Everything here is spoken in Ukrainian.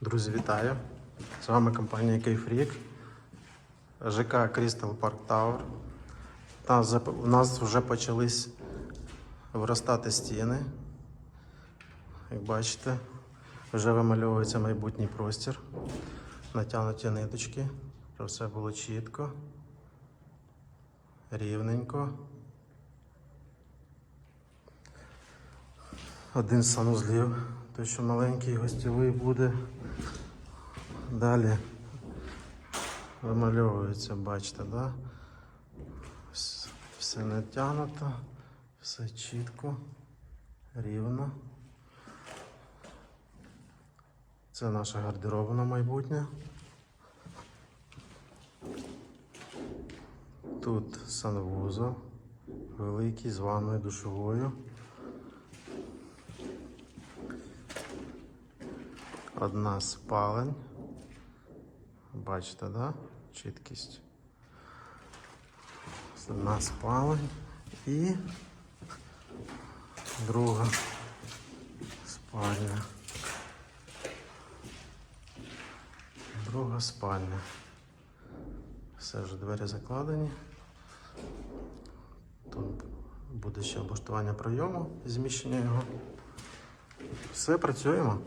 Друзі, вітаю! З вами компанія Кейфрік, ЖК Crystal Park Tower. Та зап- У нас вже почались виростати стіни. Як бачите, вже вимальовується майбутній простір. Натягнуті ниточки, щоб все було чітко, рівненько. Один з санузлів, той, що маленький гостєвий буде. Далі вимальовується, бачите, да? Все натягнуто, все чітко, рівно. Це наша гардеробна майбутня. Тут санвузол, великий з ванною душовою. Одна спалень. Бачите, да? Чіткість. Одна спалень і друга спальня. Друга спальня. Все вже двері закладені. Тут буде ще облаштування прийому, зміщення його. Все, працюємо.